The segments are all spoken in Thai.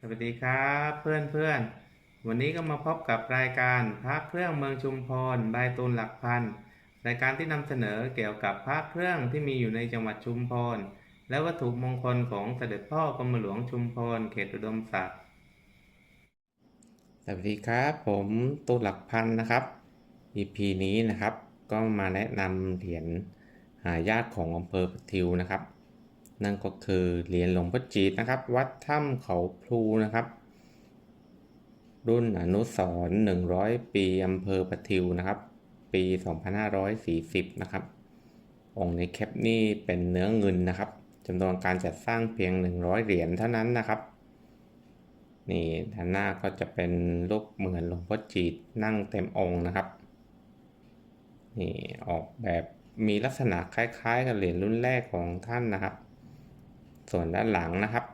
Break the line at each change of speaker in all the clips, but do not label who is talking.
สวัสดีครับเพื่อนเพื่อนวันนี้ก็มาพบกับรายการพระเครื่องเมืองชุมพรบายตูนหลักพันรายการที่นำเสนอเกี่ยวกับพระเครื่องที่มีอยู่ในจังหวัดชุมพรและวัตถุมงคลของเสด็จพ่อกรมหลวงชุมพรเขตอุดมศักดิ์สวัสดีครับผมตูนหลักพันนะครับ EP นี้นะครับ ก็มาแนะนำเหรียญหายากของอำเภอปทิวนะครับ นั่นก็คือเหรียญหลวงพ่อจีดนะครับ วัดถ้ำเขาพลูนะครับ รุ่นอนุสรณ์100ปีอำเภอปะทิวนะครับ ปี 2540 นะครับ องค์ในแคปนี่เป็นเนื้อเงินนะครับจำนวนการจัดสร้างเพียง 100 เหรียญเท่านั้นนะครับ นี่ด้านหน้าก็จะเป็นรูปเหมือนหลวงพ่อจีดนั่งเต็มองค์นะครับ นี่ออกแบบมีลักษณะคล้ายๆ กับเหรียญรุ่นแรกของท่านนะครับ ส่วนด้านหลังนะครับ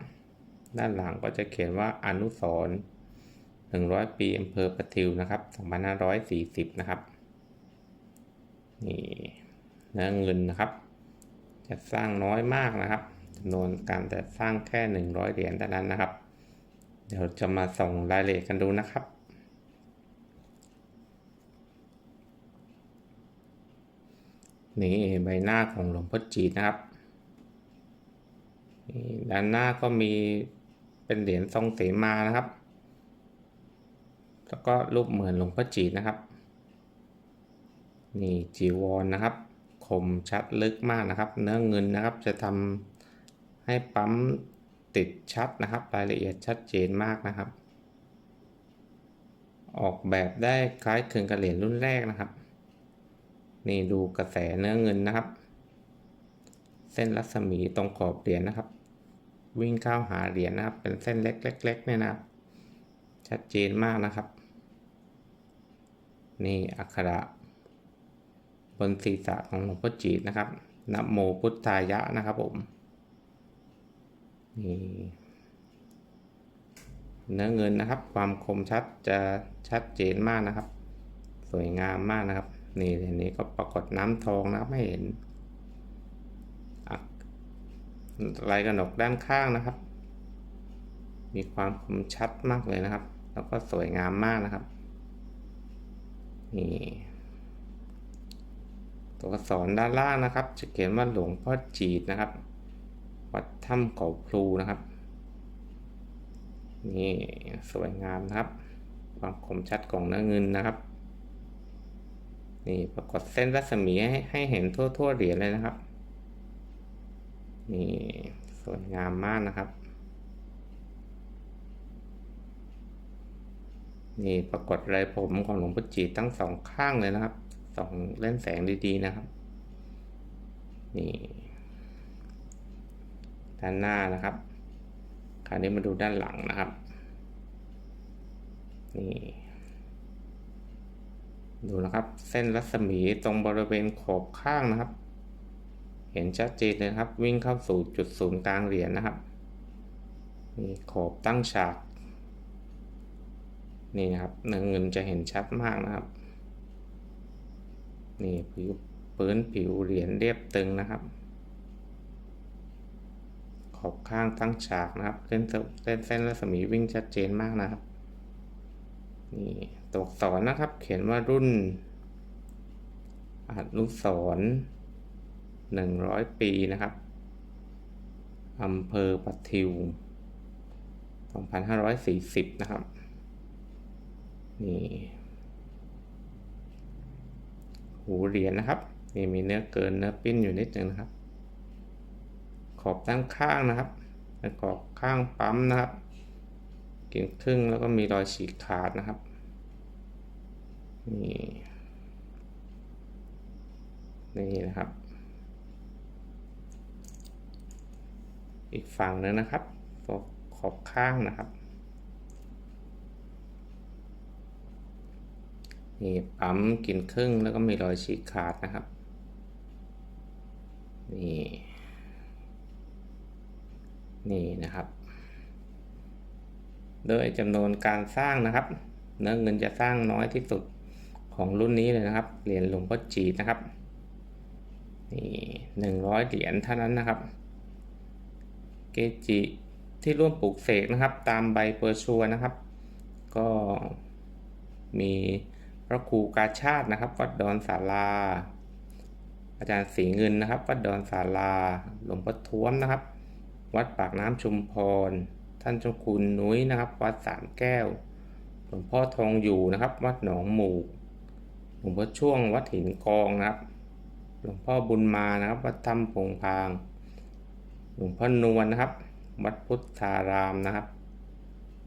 ด้านหลังก็จะเขียนว่าอนุสรณ์100 ปีอำเภอประทิวนะครับ2540 นะครับ นี่เนื้อเงินนะครับ จะสร้างน้อยมากนะครับจำนวนการจะสร้างแค่ 100 เหรียญเท่านั้นนะครับ เดี๋ยวจะมาส่งรายละเอียดกันดูนะครับนี่ใบหน้าของหลวงพ่อจีนะครับ ด้านหน้าก็มีเป็นเหรียญทรงเสมานะครับ แล้วก็รูปเหมือนหลวงพ่อจีนะครับ นี่จีวรนนะครับคมชัดลึกมากนะครับ เนื้อเงินนะครับจะทำให้ปั๊มติดชัดนะครับ รายละเอียดชัดเจนมากนะครับ ออกแบบได้คล้ายคลึงกับเหรียญรุ่นแรกนะครับ นี่ดูกระแสเนื้อเงินนะครับ เส้นรัศมีตรงขอบเหรียญนะครับ วิ่งเข้าหาเหรียญนะครับ เป็นเส้นเล็กๆเนี่ยนะครับ ชัดเจนมากนะครับ นี่อักขระบนศีรษะของหลวงพ่อจีดนะครับนะโมพุทธายะนะครับผม นี่เนื้อเงินนะครับ ความคมชัดจะชัดเจนมากนะครับ สวยงามมากนะครับ นี่อันนี้ก็ปรากฏน้ำทองนะครับให้เห็น ลายกระหนกด้านข้างนะครับ มีความคมชัดมากเลยนะครับ แล้วก็สวยงามมากนะครับ นี่ตัวอักษรด้านล่างนะครับ จะเขียนว่าหลวงพ่อจีดนะครับ วัดถ้ำเขาพลูนะครับ นี่สวยงามนะครับ ความคมชัดของเนื้อเงินนะครับ นี่ปรากฏเส้นรัศมีให้ให้เห็นทั่วๆเหรียญเลยนะครับ นี่สวยงามมากนะครับ นี่ปรากฏไรผมของหลวงพ่อจีดทั้งสองข้างเลยนะครับสองเล่นแสงดีๆนะครับ นี่ด้านหน้านะครับ คราวนี้มาดูด้านหลังนะครับ นี่ ดูนะครับ เส้นรัศมีตรงบริเวณขอบข้างนะครับ เห็นชัดเจนเลยครับ วิ่งเข้าสู่จุดศูนย์กลางเหรียญนะครับนี่ขอบตั้งฉาก นี่นะครับเนื้อเงินจะเห็นชัดมากนะครับ นี่ผิวพื้นผิวเหรียญเรียบตึงนะครับ ขอบข้างตั้งฉากนะครับเส้นเส้นเส้นรัศมีวิ่งชัดเจนมากนะครับ นี่ตัวอักษรนะครับ เขียนว่ารุ่นอนุสรณ์ หนึ่งร้อยปีนะครับอำเภอปะทิวสองพันห้าร้อยสี่สิบนะครับ นี่ หูเหรียญนะครับ นี่มีเนื้อเกินเนื้อปิ้นอยู่นิดนึงนะครับ ขอบด้านข้างนะครับและขอบข้างปั๊มนะครับกิ่งครึ่งแล้วก็มีรอยฉีกขาดนะครับ นี่ นี่นะครับ อีกฝั่งนึงนะครับตัวขอบข้างนะครับนี่ปั๊มกินครึ่งแล้วก็มีรอยฉีกขาดนะครับนี่นี่นะครับ โดยจำนวนการสร้างนะครับเนื้อเงินจะสร้างน้อยที่สุดของรุ่นนี้เลยนะครับ เหรียญหลวงพ่อจีนะครับนี่หนึ่งร้อยเหรียญเท่านั้นนะครับ เกจิที่ร่วมปลูกเสกนะครับ ตามใบเปอร์ชัวนะครับ ก็มีพระครูกาชาตินะครับ วัดดอนศาลา อาจารย์สีเงินนะครับ วัดดอนศาลา หลวงพ่อท้วมนะครับ วัดปากน้ำชุมพร ท่านเจ้าคุณนุ้ยนะครับ วัดสามแก้ว หลวงพ่อทองอยู่นะครับ วัดหนองหมูกหลวงพ่อช่วงวัดหินกองนะครับ หลวงพ่อบุญมานะครับ วัดถ้ำพงพาง หลวงพ่อนวลนะครับ วัดพุทธารามนะครับ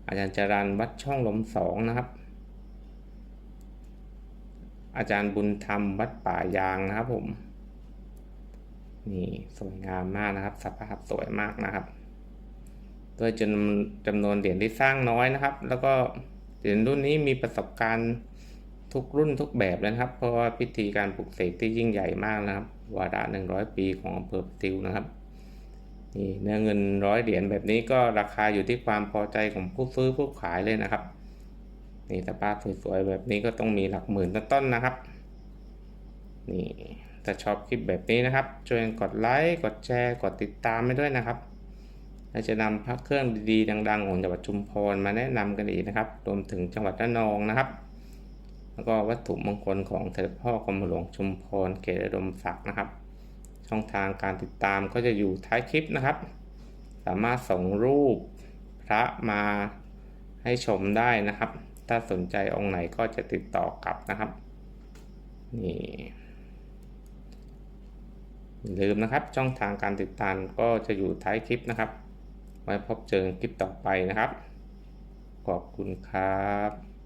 อาจารย์จรันวัดช่องลมสองนะครับ อาจารย์บุญธรรมวัดป่ายางนะครับผมนี่สวยงามมากนะครับ สภาพสวยมากนะครับด้วยจำนวนจำนวนเหรียญที่สร้างน้อยนะครับ แล้วก็เหรียญรุ่นนี้มีประสบการณ์ทุกรุ่นทุกแบบเลยครับ เพราะว่าพิธีการปลุกเสกที่ยิ่งใหญ่มากนะครับ วาระ100 ปีของอำเภอปติวนะครับ นี่เนื้อเงินร้อยเหรียญแบบนี้ก็ราคาอยู่ที่ความพอใจของผู้ซื้อผู้ขายเลยนะครับ นี่สภาพสวยๆแบบนี้ก็ต้องมีหลักหมื่นต้นๆนะครับ นี่ถ้าชอบคลิปแบบนี้นะครับ ช่วยกดไลค์กดแชร์กดติดตามให้ด้วยนะครับและจะนำพระเครื่องดีๆ ดัง ๆ ของจังหวัดชุมพรมาแนะนำกันอีกนะครับ รวมถึงจังหวัดระนองนะครับ แล้วก็วัตถุมงคลของเสด็จพ่อกรมหลวงชุมพรเกตอุดมศักดิ์นะครับ ช่องทางการติดตามก็จะอยู่ท้ายคลิปนะครับ สามารถส่งรูปพระมาให้ชมได้นะครับ ถ้าสนใจองค์ไหนก็จะติดต่อกลับนะครับ นี่อย่าลืมนะครับ ช่องทางการติดตามก็จะอยู่ท้ายคลิปนะครับ ไว้พบเจอคลิปต่อไปนะครับ ขอบคุณครับ